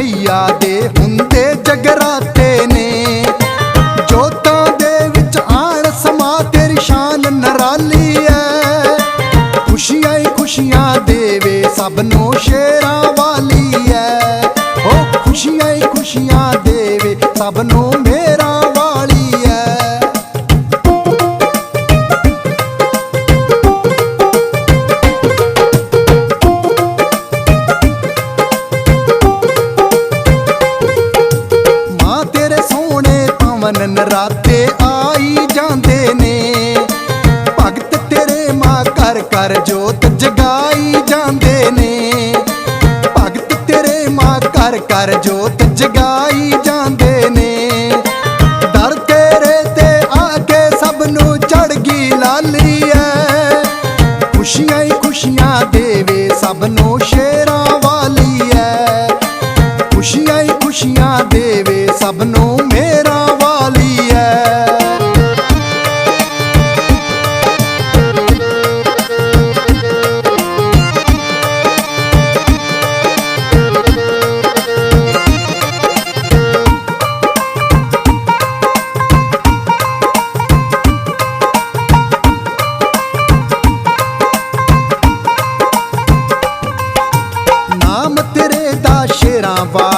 ਭਈਆ ਦੇ ਹੁੰਦੇ ਜਗਰਾਤੇ ਨੇ। ਜੋਤਾਂ ਦੇ ਵਿੱਚ ਆਣ ਸਮਾ ਤੇਰੀ ਸ਼ਾਨ ਨਰਾਲੀ ਐ। ਖੁਸ਼ੀਆਂ ਹੀ ਖੁਸ਼ੀਆਂ ਦੇਵੇ ਸਭ ਨੂੰ ਸ਼ੇਰਾਂ ਵਾਲੀ ਐ। ਓ ਖੁਸ਼ੀਆਂ ਹੀ ਖੁਸ਼ੀਆਂ ਦੇਵੇ ਸਭ ਨੂੰ ਜਗਰਾਤੇ ਆਈ ਜਾਂਦੇ ਨੇ। ਭਗਤ ਤੇਰੇ ਮਾਂ ਕਰ ਕਰ ਜੋਤ ਜਗਾਈ ਜਾਂਦੇ ਨੇ। ਭਗਤ ਤੇਰੇ ਮਾਂ ਕਰ ਕਰ ਜੋਤ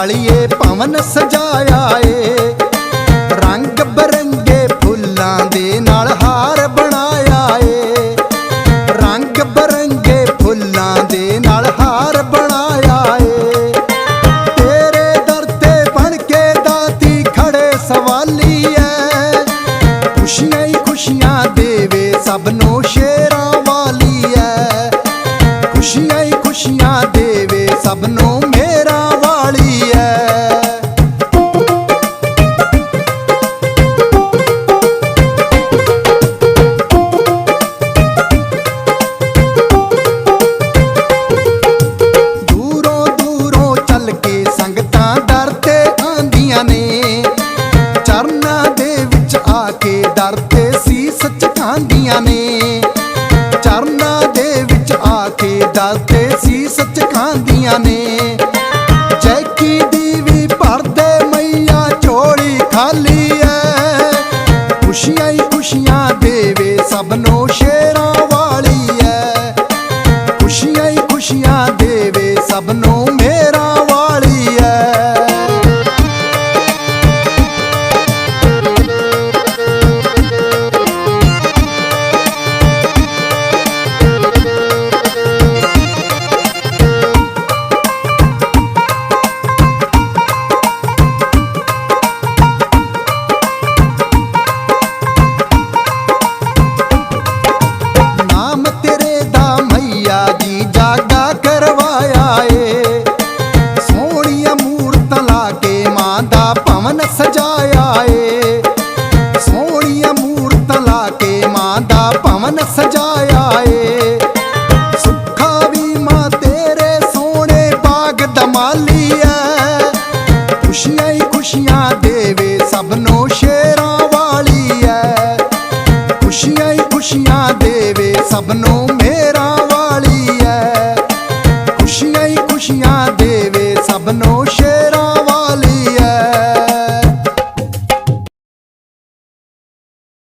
ਕਾਲੀਏ ਪਵਨ ਸਜਾਇਆ ਏ। ਸਾਰੇ ਡਰਦੇ ਸੀ ਸੱਚ ਖਾਂਦੀਆਂ ਨੇ। ਚਰਨਾ ਦੇ ਵਿੱਚ ਆ ਕੇ ਦੱਸਦੇ ਸੀ ਸੱਚ ਖਾਂਦੀਆਂ ਨੇ। ਚੈਕੀ ਦੀ ਵੀ ਭਰਦੇ ਮਈਆ ਝੋਲੀ ਖਾਲੀ ਐ। ਖੁਸ਼ੀਆਂ ਹੀ ਖੁਸ਼ੀਆਂ ਦੇਵੇ ਸਭ ਨੂੰ